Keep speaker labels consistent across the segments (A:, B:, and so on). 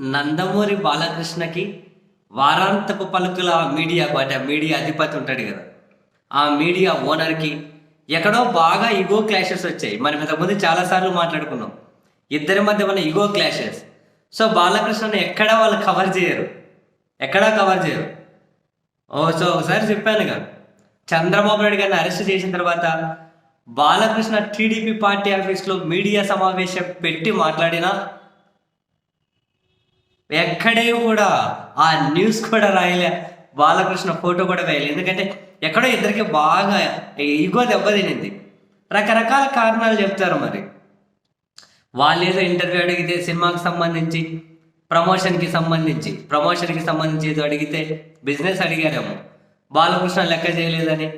A: నందమూరి బాలకృష్ణకి వారాంతపు పలుకుల మీడియా అంటే ఆ మీడియా అధిపతి ఉంటాడు కదా. ఆ మీడియా ఓనర్కి ఎక్కడో బాగా ఇగో క్లాషెస్ వచ్చాయి. మనం ఇంతకుముందు చాలాసార్లు మాట్లాడుకున్నాం. ఇద్దరి మధ్య ఉన్న ఇగో క్లాషెస్. సో బాలకృష్ణను ఎక్కడ వాళ్ళు కవర్ చేయరు. ఎక్కడా కవర్ చేయరు. ఓ సో ఒకసారి చెప్పాను కదా. చంద్రబాబు నాయుడు గారిని అరెస్ట్ చేసిన తర్వాత బాలకృష్ణ టీడీపీ పార్టీ ఆఫీస్లో మీడియా సమావేశం పెట్టి మాట్లాడినా ఎక్కడే కూడా ఆ న్యూస్ కూడా రాయలే. బాలకృష్ణ ఫోటో కూడా వేయలేదు ఎందుకంటే ఎక్కడో ఇద్దరికి బాగా ఈగో దెబ్బతినింది రకరకాల కారణాలు చెప్తారు మరి. వాళ్ళు ఏదో ఇంటర్వ్యూ అడిగితే సినిమాకి సంబంధించి ప్రమోషన్కి సంబంధించి ప్రమోషన్కి సంబంధించి ఏదో అడిగితే బిజినెస్ అడిగారేమో. బాలకృష్ణ లెక్క చేయలేదని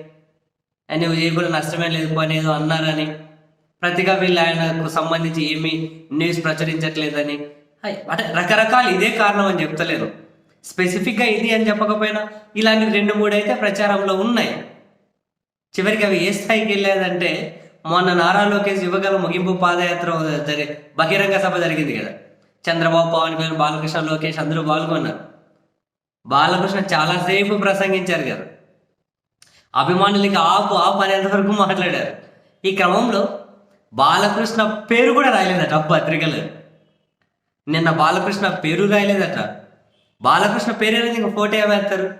A: అని నువ్వు చేయకుండా నష్టమే లేదు పని ఏదో అన్నారని ప్రతిగా వీళ్ళు ఆయనకు సంబంధించి ఏమీ న్యూస్ ప్రచురించట్లేదని అంటే రకరకాలు ఇదే కారణం అని చెప్తలేదు స్పెసిఫిక్గా ఇది అని చెప్పకపోయినా ఇలాంటి రెండు మూడు అయితే ప్రచారంలో ఉన్నాయి. చివరికి అవి ఏ స్థాయికి వెళ్ళేదంటే మొన్న నారా లోకేష్ యువగల ముగింపు పాదయాత్ర జరి బహిరంగ సభ జరిగింది కదా. చంద్రబాబు పవన్ కళ్యాణ్ బాలకృష్ణ లోకేష్ అందరూ పాల్గొన్నారు. బాలకృష్ణ చాలాసేపు ప్రసంగించారు కదా అభిమానులకి ఆపు ఆపు అనేంత వరకు మాట్లాడారు. ఈ క్రమంలో బాలకృష్ణ పేరు కూడా రాయలేదట పత్రికలు. నిన్న బాలకృష్ణ పేరు రాయలేదట. బాలకృష్ణ పేరు అనేది ఇంకా ఫోటో ఏమేస్తారు?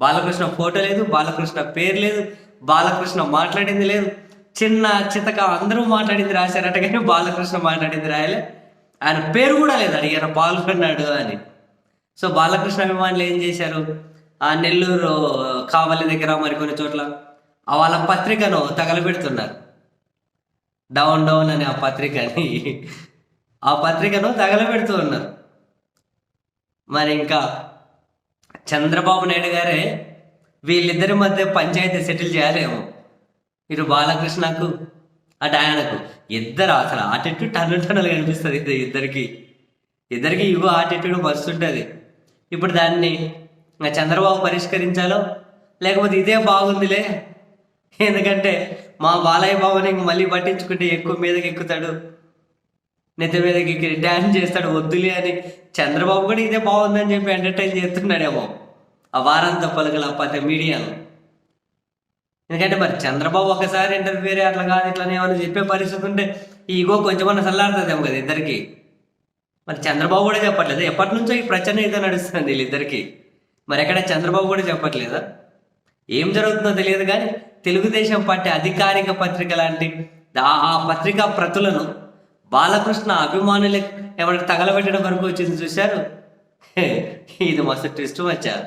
A: బాలకృష్ణ ఫోటో లేదు బాలకృష్ణ పేరు లేదు బాలకృష్ణ మాట్లాడింది లేదు. చిన్న చితక అందరూ మాట్లాడింది రాశారట కానీ బాలకృష్ణ మాట్లాడింది రాయలే. ఆయన పేరు కూడా లేదు అడిగారు పాల్గొన్నాడు అని. సో బాలకృష్ణ అభిమానులు ఏం చేశారు? ఆ నెల్లూరు కావలి దగ్గర మరికొన్ని చోట్ల వాళ్ళ పత్రికను తగలబెడుతున్నారు. డౌన్ డౌన్ అనే ఆ పత్రికని ఆ పత్రికను తగలబెడుతూ ఉన్నారు. మరి ఇంకా చంద్రబాబు నాయుడు గారే వీళ్ళిద్దరి మధ్య పంచాయతీ సెటిల్ చేయాలేమో. ఇటు బాలకృష్ణకు అటు ఆయనకు. ఇద్దరు అసలు ఆటిట్యూడ్ టన్ను టన్నులు కనిపిస్తుంది ఇది ఇద్దరికి. ఇద్దరికి ఇగో ఆటిట్యూడ్ మస్తు ఉంటుంది ఇప్పుడు దాన్ని ఇంకా చంద్రబాబు పరిష్కరించాలో? లేకపోతే ఇదే బాగుందిలే? ఎందుకంటే మా బాలయ్య బాబుని మళ్ళీ పట్టించుకుంటే ఎక్కువ మీదకి ఎక్కుతాడు నెత్తి మీదకి డ్యాన్స్ చేస్తాడు వద్దులే అని చంద్రబాబు కూడా ఇదే బాగుందని చెప్పి ఎంటర్టైన్ చేస్తున్నాడేమో. ఆ వారాంత పలుకల పది మీడియాలో. ఎందుకంటే మరి చంద్రబాబు ఒకసారి ఇంటర్ఫియర్ అట్లా కాదు ఇట్లా ఏమైనా చెప్పే పరిస్థితి ఉంటే ఈ ఈగో కొంచెమన్నా చల్లారుతుందేమో కదా ఇద్దరికి. మరి చంద్రబాబు కూడా చెప్పట్లేదు. ఎప్పటి నుంచో ఈ ప్రచన అయితే నడుస్తుంది వీళ్ళిద్దరికి. మరి ఎక్కడ చంద్రబాబు కూడా చెప్పట్లేదా? ఏం జరుగుతుందో తెలియదు కానీ తెలుగుదేశం పార్టీ అధికారిక పత్రిక లాంటి ఆ- ఆ పత్రికా ప్రతులను బాలకృష్ణ అభిమానులు ఎవరికి తగలబెట్టడం వరకు వచ్చింది చూశారు? ఇది మస్తు ట్విస్ట్ వచ్చారు